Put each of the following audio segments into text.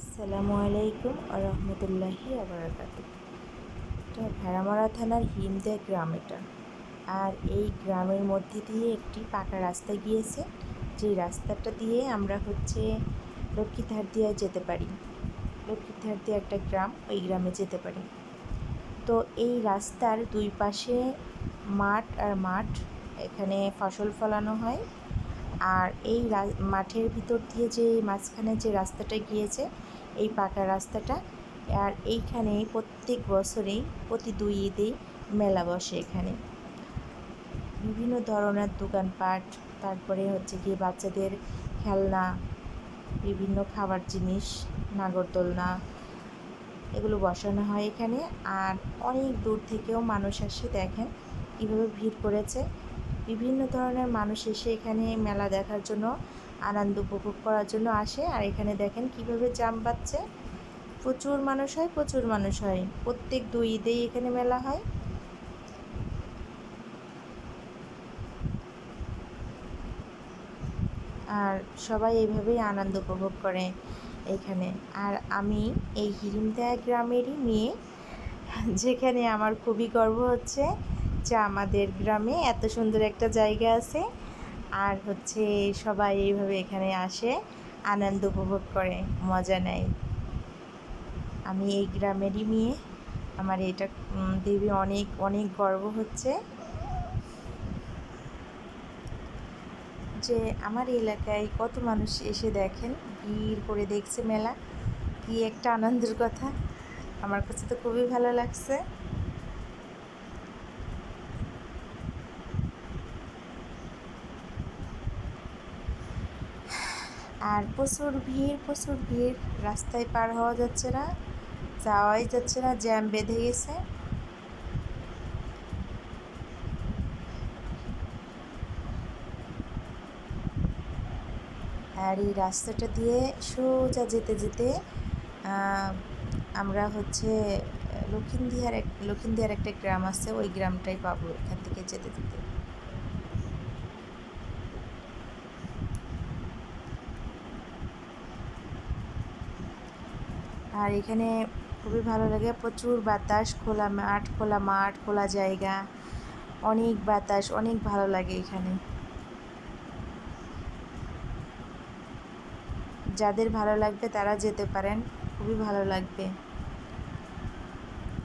আসসালামু আলাইকুম আরহামতুল্লাহি আবরাকাত এটা ভেড়ামারা থানার হিমদে গ্রাম এটা। আর এই গ্রামের মধ্যে দিয়ে একটি পাকা রাস্তা গিয়েছে। যে রাস্তাটা দিয়ে আমরা হচ্ছে লক্ষ্মীধার দিয়ে যেতে পারি। লক্ষ্মীধার দিয়ে একটা গ্রাম, ওই গ্রামে যেতে পারি। তো এই রাস্তার দুই পাশে মাঠ আর মাঠ, এখানে ফসল ফলানো হয়। আর এই মাঠের ভিতর দিয়ে যে মাঝখানে যে রাস্তাটা গিয়েছে, এই পাকা রাস্তাটা, আর এইখানে প্রত্যেক বছরেই, প্রতি দুই ঈদেই মেলা বসে এখানে। বিভিন্ন ধরনের দোকানপাট, তারপরে হচ্ছে গিয়ে বাচ্চাদের খেলনা, বিভিন্ন খাবার জিনিস, নাগরদোলনা, এগুলো বসানো হয় এখানে। আর অনেক দূর থেকেও মানুষ আসে দেখেন, কীভাবে ভিড় করেছে। বিভিন্ন ধরনের মানুষ এসে এখানে মেলা দেখার জন্য, আনন্দ উপভোগ করার জন্য আসে। আর এখানে দেখেন কীভাবে জাম পাচ্ছে প্রচুর মানুষ হয়, প্রচুর মানুষ হয়। প্রত্যেক দুই ঈদেই এখানে মেলা হয়। আর সবাই এইভাবেই আনন্দ উপভোগ করে এখানে। আর আমি এই হিরিমদায়া গ্রামেরই মেয়ে, যেখানে আমার খুবই গর্ব হচ্ছে। যে আমাদের গ্রামে এত সুন্দর একটা জায়গা আছে। আর হচ্ছে সবাই এইভাবে এখানে আসে, আনন্দ উপভোগ করে, মজা নেয়। আমি এই গ্রামেরই মেয়ে। আমার এটা দেবী অনেক অনেক গর্ব হচ্ছে। যে আমার এলাকায় কত মানুষ এসে দেখেন, ভিড় করে দেখছে মেলা। কি একটা আনন্দের কথা। আমার কাছে তো খুবই ভালো লাগছে। আর প্রচুর ভিড় প্রচুর ভিড়। রাস্তায় পার হওয়া যাচ্ছে না, যাওয়াই যাচ্ছে না, জ্যাম বেঁধে গেছে। আর এই রাস্তাটা দিয়ে সোজা যেতে যেতে আমরা হচ্ছে লক্ষিন্দিয়ার এক, লক্ষিন্দিয়ার একটা গ্রাম আছে, ওই গ্রামটাই পাবো এখান থেকে যেতে যেতে। আর এখানে খুবই ভালো লাগে। প্রচুর বাতাস, খোলা মাঠ খোলা মাঠ, খোলা জায়গা। অনেক বাতাস, অনেক ভালো লাগে এখানে। যাদের ভালো লাগবে তারা যেতে পারেন, খুবই ভালো লাগবে।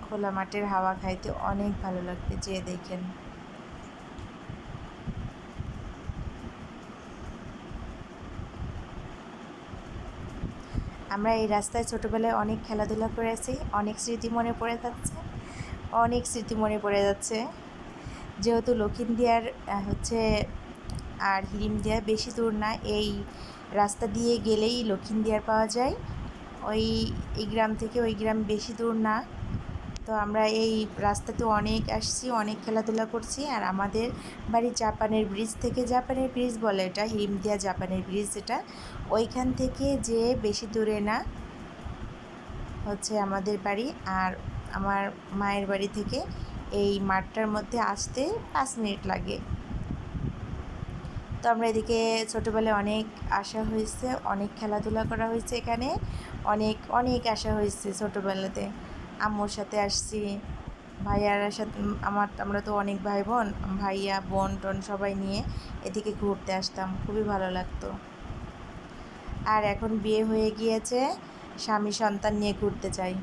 খোলা মাঠের হাওয়া খাইতে অনেক ভালো লাগবে, যেয়ে দেখেন। আমরা এই রাস্তায় ছোটোবেলায় অনেক খেলাধুলা করেছি অনেক স্মৃতি মনে পড়ে যাচ্ছে, অনেক স্মৃতি মনে পড়ে যাচ্ছে। যেহেতু লক্ষিন্দিয়ার হচ্ছে, আর হিরিমদিয়া বেশি দূর না, এই রাস্তা দিয়ে গেলেই লক্ষিন্দিয়ার পাওয়া যায়। ওই, এই গ্রাম থেকে ওই গ্রাম বেশি দূর না। তো আমরা এই রাস্তাতে অনেক আসছি, অনেক খেলাধুলা করছি আর আমাদের বাড়ি জাপানের ব্রিজ থেকে জাপানের ব্রিজ বলে এটা হিমদিয়া জাপানের ব্রিজ এটা ওইখান থেকে যে বেশি দূরে না হচ্ছে আমাদের বাড়ি আর আমার মায়ের বাড়ি থেকে এই মাঠটার মধ্যে আসতে পাঁচ মিনিট লাগে। তো আমরা এদিকে ছোটোবেলায় অনেক আসা হয়েছে, অনেক খেলাধুলা করা হয়েছে এখানে, অনেক অনেক আসা হয়েছে ছোটোবেলাতে। আম্মুর সাথে আসছি, ভাইয়ার সাথে, আমার, আমরা তো অনেক ভাই বোন ভাইয়া, বোন, টোন সবাই নিয়ে এদিকে ঘুরতে আসতাম, খুবই ভালো লাগতো। আর এখন বিয়ে হয়ে গিয়েছে, স্বামী সন্তান নিয়ে ঘুরতে যাই